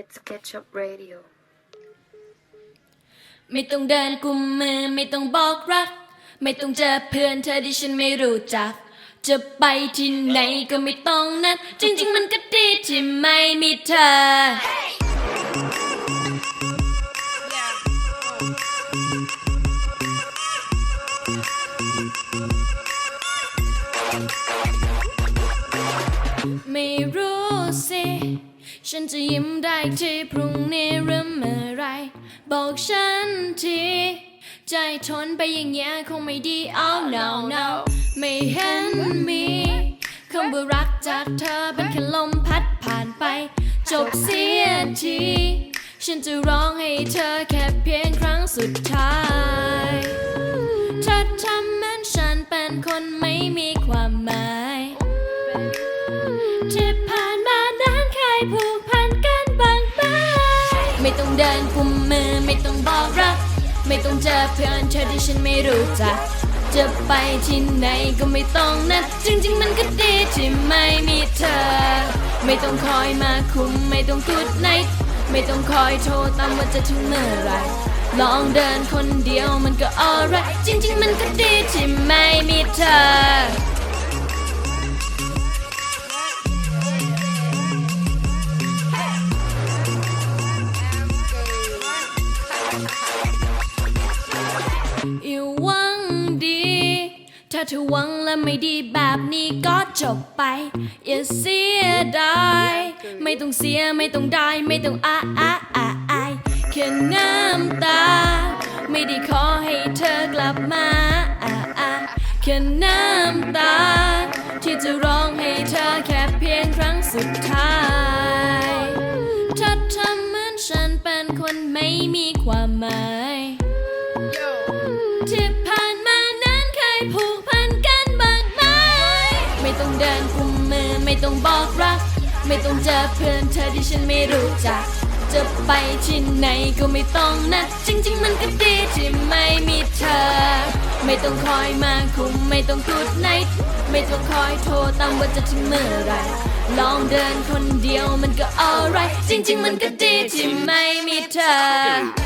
It's Ketchup Radio. ไม่ต้องเดินกุมมือไม่ต้องบอกรัก ไม่ต้องเจอเพื่อนเธอที่ฉันไม่รู้จัก จะไปที่ไหนก็ไม่ต้องนัดจริง ๆ มันก็ดีที่ไม่มีเธอ ไม่รู้สิ ฉันจะยิ้มได้ที่พรุ่งนี้หรือเมื่อไร บอกฉันทีใจทนไปอย่างเงี้ยคงไม่ดี oh no no ไม่เห็นมีคำว่ารักจากเธอเป็นแค่ลมพัดผ่านไป จบเสียทีฉันจะร้องให้เธอแค่เพียงครั้งสุดท้ายเธอทำเหมือนฉันเป็นคนไม่มีความหมายที่ผ่านมานานเคยผู ไม่ต้องเดินกุมมือไม่ต้องบอกรัก ไม่ต้องเจอเพื่อนเธอที่ฉันไม่รู้จัก จะไปที่ไหนก็ไม่ต้องนัดจริงๆมันก็ดีที่ไม่มีเธอ ไม่ต้องคอยมาคุมไม่ต้องกุดไนท์ไม่ต้องคอยโทรตามว่าจะถึงเมื่อไรลองเดินคนเดียวมันก็อ l right จริงๆมันก็ดีที่ไม่มีเธอ วังดี ถ้าเธอหวังและไม่ดีแบบนี้ก็จบไป อย่าเสียดาย ไม่ต้องเสียไม่ต้องได้ ไม่ต้องอาอาอาอายแค่น้ำตา ไม่ได้ขอให้เธอกลับมาอาอาแค่น้ำตา ที่จะร้องให้เธอแค่เพียงครั้งสุดท้ายถ้าทำเหมือนฉันเป็นคนไม่มีความหมายที่ ต้องบอกรัก ไม่ต้องเจอเพื่อนเธอที่ฉันไม่รู้จัก จะไปที่ไหนก็ไม่ต้องนัดจริง ๆ มันก็ดีที่ไม่มีเธอ ไม่ต้องคอยมาคุมไม่ต้องกูดไนท์ไม่ต้องคอยโทรตามว่าจะถึงเมื่อไรลองเดินคนเดียวมันก็ alright จริง ๆ มันก็ดีที่ไม่มีเธอ